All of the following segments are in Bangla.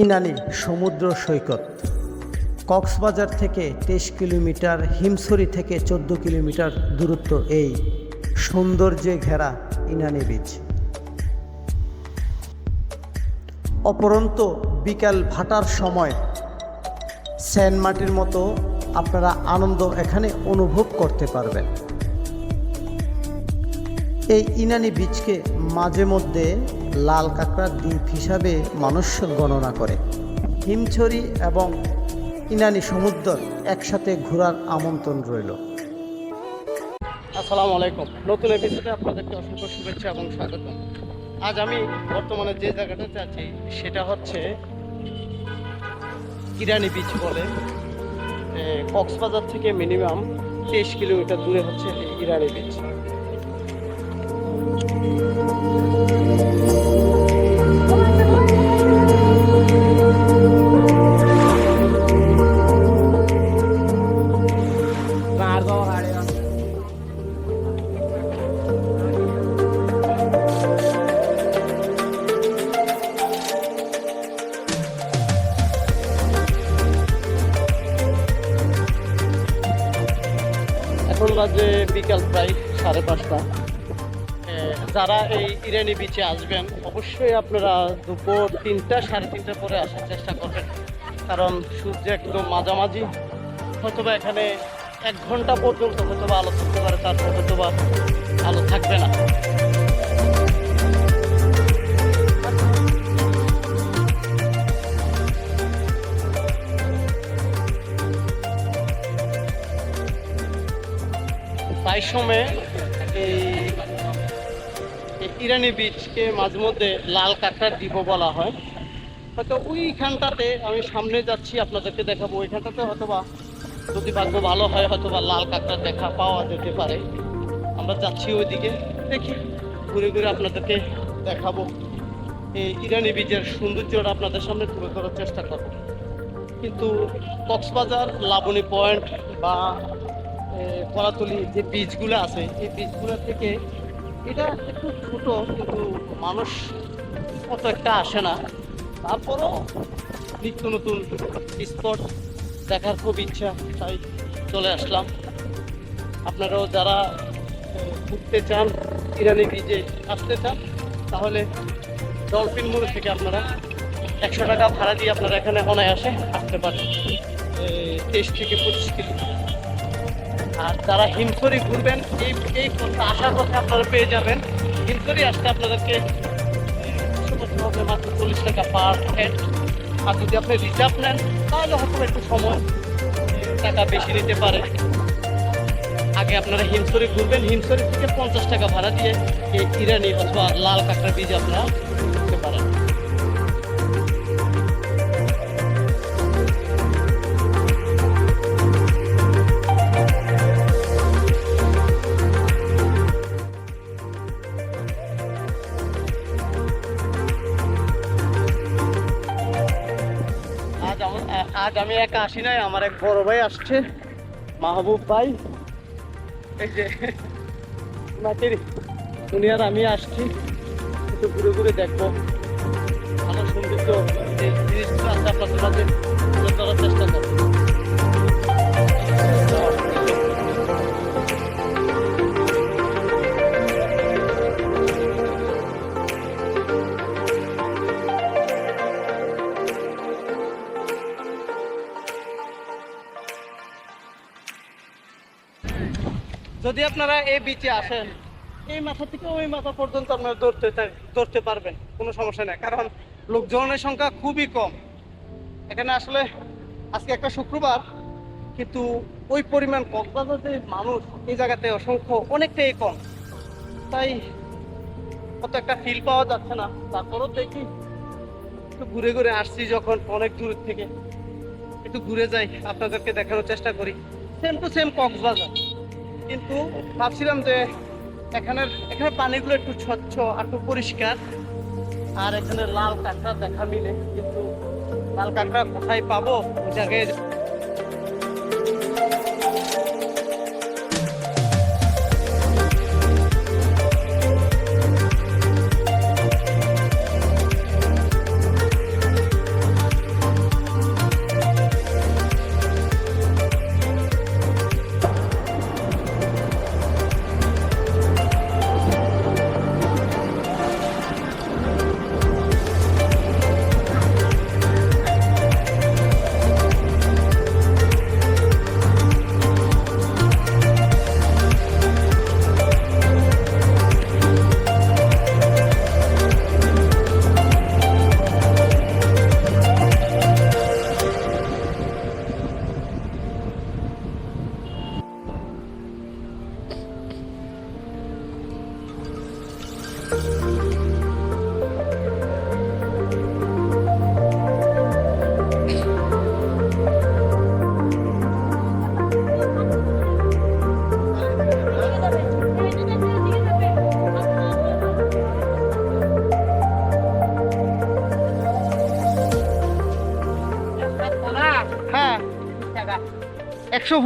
ইনানি সমুদ্র সৈকত। কক্সবাজার থেকে তেইশ কিলোমিটার, হিমছড়ি থেকে চোদ্দ কিলোমিটার দূরত্ব এই সৌন্দর্যে ঘেরা ইনানি বীচ অপরন্ত বিকাল ভাটার সময় সেন্ট মাটির মতো আপনারা আনন্দ এখানে অনুভব করতে পারবেন। এই ইনানি বীচকে মাঝে মধ্যে লাল কাঁকড়ার দ্বীপ হিসাবে মানুষ গণনা করে। হিমছড়ি এবং ইনানি সমুদ্র একসাথে ঘোরার আমন্ত্রণ রইল। আসসালামু আলাইকুম। নতুন এপিসোডে আপনাদেরকে অসংখ্য শুভেচ্ছা এবং স্বাগত। আজ আমি বর্তমানে যে জায়গাটাতে আছি, সেটা হচ্ছে ইরানি বিচ বলে। কক্সবাজার থেকে মিনিমাম তেইশ কিলোমিটার দূরে হচ্ছে ইরানি বিচ এখন বাজে বিকাল প্রায় সাড়ে পাঁচটা। যারা এই ইরানি বিচে আসবেন, অবশ্যই আপনারা দুপুর তিনটা, সাড়ে তিনটা পরে আসার চেষ্টা করবেন। কারণ সূর্য একদম মাঝামাঝি। হয়তোবা এখানে এক ঘণ্টা পর্যন্ত হয়তোবা আলো থাকতে পারে, তারপর হয়তোবা আলো থাকবে না। প্রায় সময় এই ইরানি বীজকে মাঝে মধ্যে লাল কাঁকড়ার দ্বীপ বলা হয়। হয়তো ওইখানটাতে আমি সামনে যাচ্ছি, আপনাদেরকে দেখাবো। ওইখানটাতে হয়তোবা যদি ভাগ্য ভালো হয়, হয়তোবা লাল কাঁকড়ার দেখা পাওয়া যেতে পারে। আমরা যাচ্ছি ওইদিকে। দেখি, ঘুরে ঘুরে আপনাদেরকে দেখাবো। এই ইরানি বীজের সৌন্দর্যটা আপনাদের সামনে তুলে ধরার চেষ্টা করব। কিন্তু কক্সবাজার, লাবণী পয়েন্ট বা কলাতলি যে বীজগুলো আছে, এই বীজগুলো থেকে এটা একটু ছোট, কিন্তু মানুষ অত একটা আসে না। তারপরও নিত্য নতুন স্পট দেখার খুব ইচ্ছা, তাই চলে আসলাম। আপনারাও যারা ঘুরতে চান, ইরানি বীজে আসতে চান, তাহলে ডলফিন মোড় থেকে আপনারা একশো টাকা ভাড়া দিয়ে আপনারা এখানে অনায়াসে আসতে পারেন। তেইশ থেকে পঁচিশ কিলোমিটার আর যারা হিমছড়ি ঘুরবেন, এই এই আসার পথে আপনারা পেয়ে যাবেন। হিমছড়ি আসতে আপনাদেরকে হবে মাত্র চল্লিশ টাকা পার হেড আর যদি আপনি রিজার্ভ নেন, তাহলে হয়তো একটু সময় টাকা বেশি নিতে পারে। আগে আপনারা হিমছড়ি ঘুরবেন, হিমছড়ি থেকে পঞ্চাশ টাকা ভাড়া দিয়ে এই ইরানি অথবা লাল কাঁকড়া বীজ আপনারা আমি একা আসি নাই, আমার এক বড় ভাই আসছে, মাহবুব ভাই। এই যে উনি আর আমি আসছি। একটু ঘুরে ঘুরে দেখব। আমার সৌন্দর্য তো জিনিসগুলো আছে আপনাদের মাঝে চেষ্টা করব। যদি আপনারা এই বিচে আসেন, এই মাথা থেকে ওই মাথা পর্যন্ত আপনারা ধরতে ধরতে পারবেন, কোনো সমস্যা নেই। কারণ লোকজনের সংখ্যা খুবই কম। এখানে আসলে আজকে একটা শুক্রবার, কিন্তু ওই পরিমাণ কক্সবাজার মানুষ, এই জায়গাতে অসংখ্য, অনেকটাই কম। তাই অত একটা ফিল পাওয়া যাচ্ছে না। তারপরও দেখি, একটু ঘুরে ঘুরে আসছি যখন, অনেক দূর থেকে। একটু ঘুরে যাই, আপনাদেরকে দেখানোর চেষ্টা করি। Same to same Cox's Bazar. কিন্তু ভাবছিলাম যে এখানের এখানে পানিগুলো একটু স্বচ্ছ আর একটু পরিষ্কার। আর এখানে লাল কাঁকড়া দেখা মিলে, কিন্তু লাল কাঁকড়া কোথায় পাবো? ওই জায়গায় একশো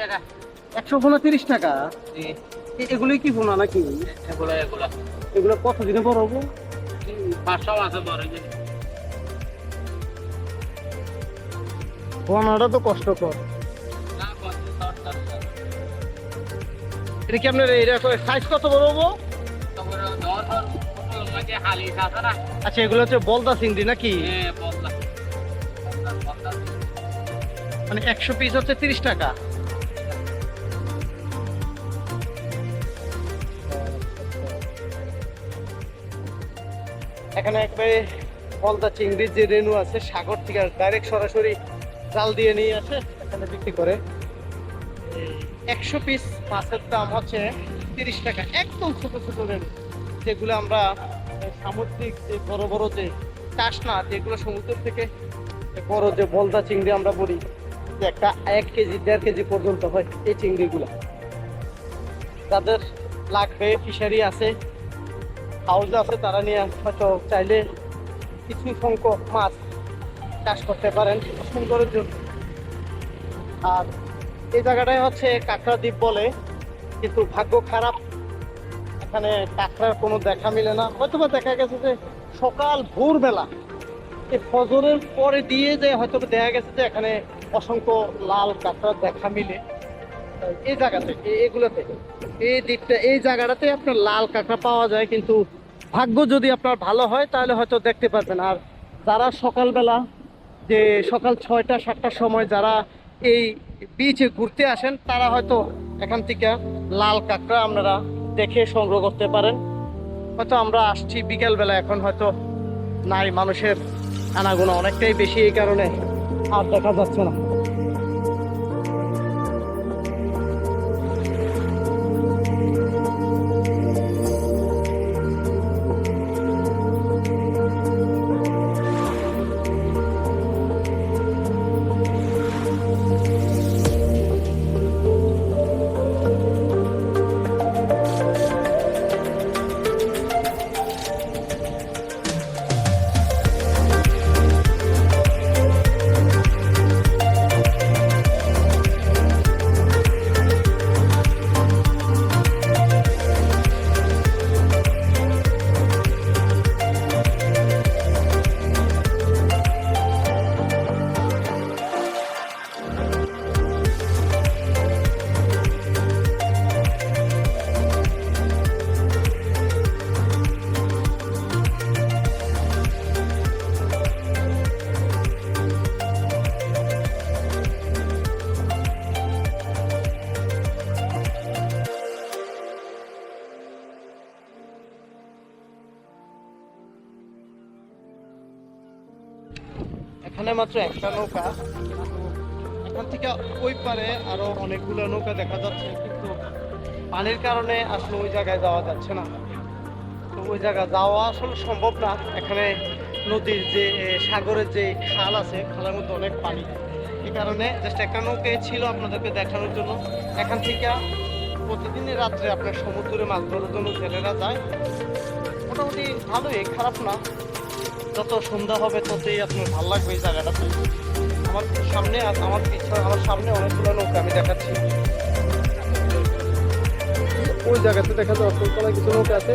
টাকা। একশো ফোনা তিরিশ টাকা? এগুলোই কি ফোনা নাকি? এগুলো এগুলো। এগুলো কত দিনে বড় হব? পাঁচশো বড় তো কষ্টকর। এটা কি আপনার এটা সাইজ কত বড় হব? আচ্ছা এগুলো হচ্ছে বলদা চিংড়ি নাকি? হ্যাঁ বললা মানে একশো পিস হচ্ছে তিরিশ টাকা। এখানে একবারে বলদা চিংড়ির যে রেনু আছে, সাগর থেকে ডাইরেক্ট সরাসরি জাল দিয়ে নিয়ে আসে, এখানে বিক্রি করে। একশো পিস মাছের দাম হচ্ছে তিরিশ টাকা, একদম ছোট ছোট রেনু। যেগুলো আমরা সামুদ্রিক যে বড় বড় যে চাষ না যেগুলো সমুদ্র থেকে বড় যে বলদা চিংড়ি আমরা বলি যে একটা এক কেজি, দেড় কেজি পর্যন্ত হয় এই চিংড়িগুলো। যাদের লাগবে ফিশারি আছে, হাউস আছে, তারা নিয়ে হয়তো চাইলে কিছু সংখ্যক মাছ চাষ করতে পারেন। সুন্দরের জন্য আর এই জায়গাটায় হচ্ছে কাঁকড়া দ্বীপ বলে, কিন্তু ভাগ্য খারাপ। এখানে কাঁকড়ার কোনো দেখা মিলে না। হয়তো দেখা গেছে যে সকাল ভোরবেলা ফজরের পরে দিয়ে যে হয়তো দেখা গেছে যে এখানে অসংখ্য লাল কাঁকড়া দেখা মিলে। এই জায়গাতে এগুলোতে। এই দিকটা, এই জায়গাটাতে আপনার লাল কাঁকড়া পাওয়া যায়, কিন্তু ভাগ্য যদি আপনার ভালো হয়, তাহলে হয়তো দেখতে পারবেন। আর যারা সকালবেলা, যে সকাল ছয়টা, সাতটার সময় যারা এই বিচে ঘুরতে আসেন, তারা হয়তো এখান থেকে লাল কাঁকড়া আপনারা দেখে সংগ্রহ করতে পারেন। হয়তো আমরা আসছি বিকেলবেলা, এখন হয়তো নাই মানুষের আনাগোনা অনেকটাই বেশি এই কারণে আর দেখা যাচ্ছে না। এখানে মাত্র একটা নৌকা। এখান থেকে ওই পারে আরও অনেকগুলো নৌকা দেখা যাচ্ছে, কিন্তু পানির কারণে আসলে ওই জায়গায় যাওয়া যাচ্ছে না। তো ওই জায়গা যাওয়া আসলে সম্ভব না। এখানে নদীর যে সাগরের যে খাল আছে, খালের মধ্যে অনেক পানি। এই কারণে জাস্ট একটা নৌকে ছিল আপনাদেরকে দেখানোর জন্য। এখান থেকে প্রতিদিনই রাত্রে আপনার সমুদ্রে মাছ ধরার জন্য জেলেরা যায়। মোটামুটি ভালোই, খারাপ না। যত সন্ধ্যা হবে ততই আপনার ভালো লাগবে এই জায়গাটাতে। আমার সামনে আর আমার পিছনে আমার সামনে অনেকগুলো নৌকা আমি দেখাচ্ছি। ওই জায়গাতে দেখা যায় অসংখ্য কিছু নৌকা আছে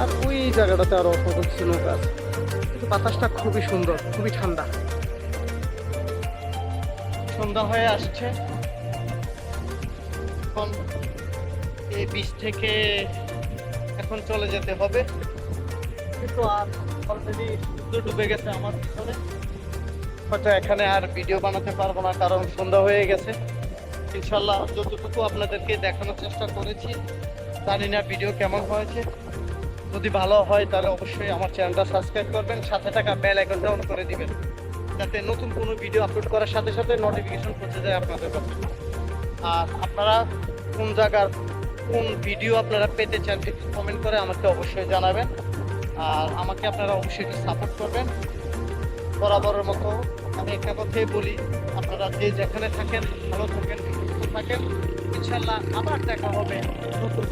আর ওই জায়গাটাতে আরও অসংখ্য কিছু নৌকা আছে। কিন্তু বাতাসটা খুবই সুন্দর খুবই ঠান্ডা। সন্ধ্যা হয়ে আসছে। এখন এই বীজ থেকে এখন চলে যেতে হবে। কিন্তু আর অলরেডি সূর্য ডুবে গেছে আমার পিছনে হয়তো এখানে আর ভিডিও বানাতে পারব না, কারণ সন্ধ্যা হয়ে গেছে। ইনশাল্লাহ যতটুকু আপনাদেরকে দেখানোর চেষ্টা করেছি, জানি না ভিডিও কেমন হয়েছে। যদি ভালো হয়, তাহলে অবশ্যই আমার চ্যানেলটা সাবস্ক্রাইব করবেন, সাথে থাকা বেল আইকনটা অন করে দিবেন। যাতে নতুন কোনো ভিডিও আপলোড করার সাথে সাথে নোটিফিকেশন পৌঁছে যায় আপনাদের কাছে। আর আপনারা কোন জায়গার কোন ভিডিও আপনারা পেতে চান, একটু কমেন্ট করে আমাকে অবশ্যই জানাবেন। আর আমাকে আপনারা অবশ্যই একটু সাপোর্ট করবেন। বরাবরের মতো আমি একটা কথাই বলি, আপনারা যে যেখানে থাকেন, ভালো থাকেন, সুস্থ থাকেন। ইনশাল্লাহ আবার দেখা হবে নতুন